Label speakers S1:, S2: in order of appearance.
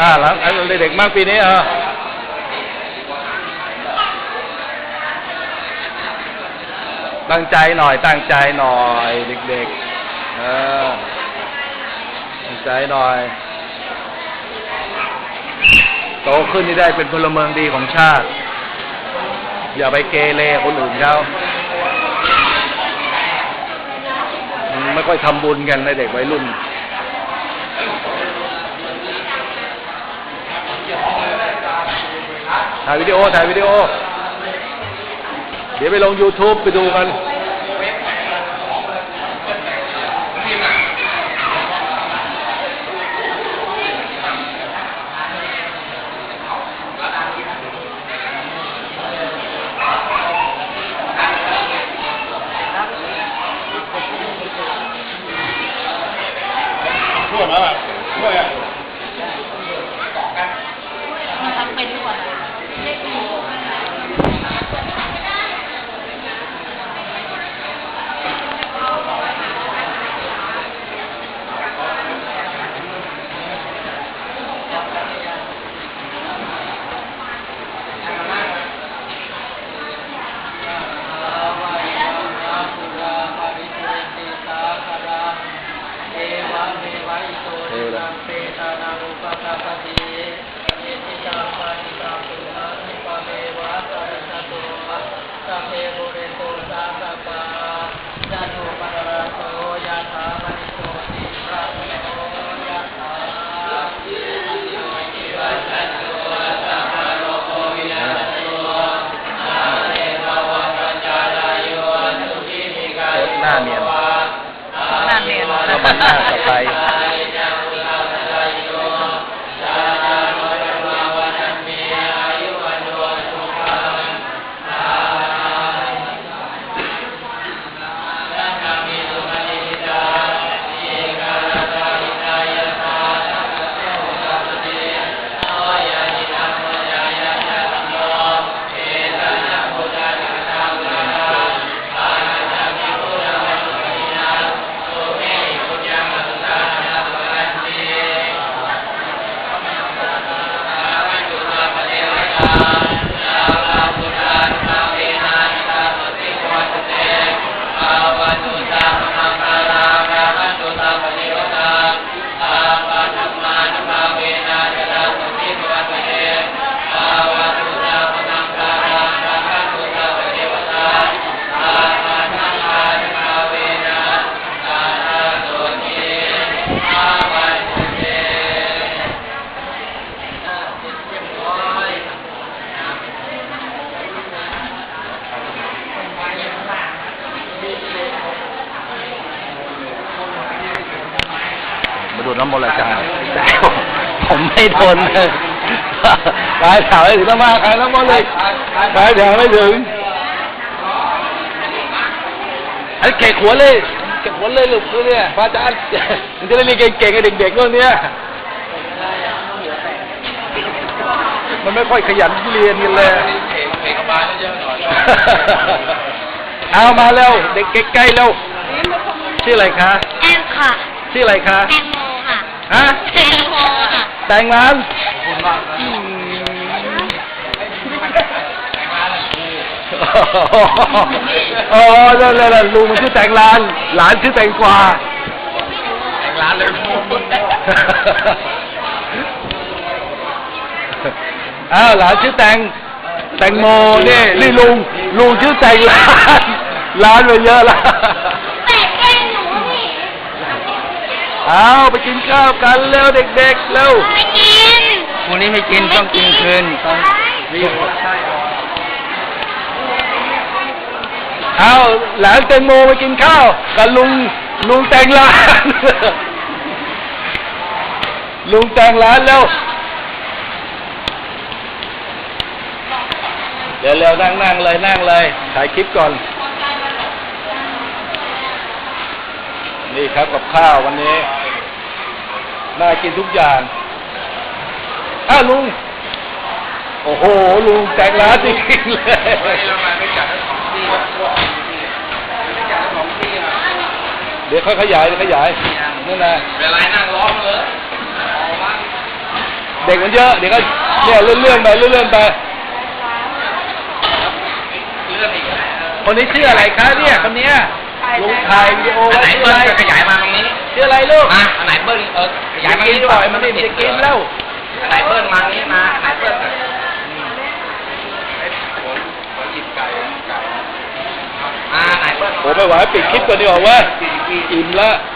S1: อ่าหลังอะเด็กๆมากปีนี้เออตั้งใจหน่อย ตั้งใจหน่อย เด็กๆเออตั้งใจหน่อย โตขึ้นที่ได้เป็นพลเมืองดีของชาติ อย่าไปเกเรคนอื่นเขาไม่ค่อยทำบุญกันในเด็กวัยรุ่น ถ่ายวิดีโอถ่ายวิดีโอ เดี๋ยวไปลง YouTube ไปดูกัน
S2: ม
S3: น้ำ
S1: มนต์เลยจ้าผมไม่ทนเลยปลายแถวไม่ถึงต้องมาใครน้ำมนต์เลยปลายแถวไม่ถึงไอ้เก่งหัวเลยเก่งหัวเลยลูกคือเนี่ยพระอาจารย์มันจะได้เรียนเก่งๆกับเด็กๆพวกเนี้ยมันไม่ค่อยขยันเรียนกันเลย
S2: เข่งเข่งเข้ามาเยอะๆหน่อย
S1: เอามาเร็วเด็กใกล้ๆเร็วชื่ออะไรคะ
S3: แอมค่ะ
S1: ชื่ออะไรคะ
S3: แตงโมค่ะ
S1: ฮะ
S3: แตงโมค่ะ
S1: แต่งงาน
S2: คุณมากนะ
S1: อ๋อนั่ นแหละลุงมันชื่อแต่งลานหลานชื่อแต่งกวา
S2: แต่งร้านเเอา
S1: ไปกินข้าวกันเร็วเด็กๆเร็ว
S3: ไม่กิน
S2: วันนี้ไม่กินต้องกินคืนต้อง
S1: นี่เอาหลานแตงโมไปกินข้าวกับลุงลุงแต่งร้าน ลุงแต่งร้านแล้วเดี๋ยวเร็วนั่งนั่งเลยนั่งเลยถ่ายคลิปก่อน นี่ครับกับข้าววันนี้ น่ากินทุกอย่างอ้าวลุง โอ้โห ลุงแต่งร้านจริงๆเลย
S2: เฮ้ยแล้วมาไม่จัดของที่อะไม่จัดของที่อะ
S1: เดี๋ยวค่อยขยายเดี๋ยวขยายนั่นนะ
S2: เวลานั่งร้องเลย
S1: เด็กมันเยอะ เดี๋ยวก็เนี่ยเลื่อนๆไปเลื่อนๆไป
S2: เลื่อนอีก
S1: คนนี้ชื่ออะไรคะเนี่ยคนเนี้ย ลุงถ่ายวิดีโอ
S2: อัน
S1: ไว้
S2: ไหน
S1: ชื่อ
S2: เบิ้
S1: อะ
S2: ล
S1: ไร
S2: จะขยายมาตรงนี้
S1: ชื่ออะไรลูก
S2: อะอันไหนเบิ้ลเออขยายมา
S1: กิน
S2: นี่
S1: ปล่อยมันนี่มันจะกินแล้ว
S2: อันไหนเบิ้ลมานี่มาอันไหนเบิ้ลอะอ่าอันไหนเบิ้ล
S1: โอ้ไม่ไหวปิดคลิปก่อนดีกว่าเว่าอิ่มละ
S2: อ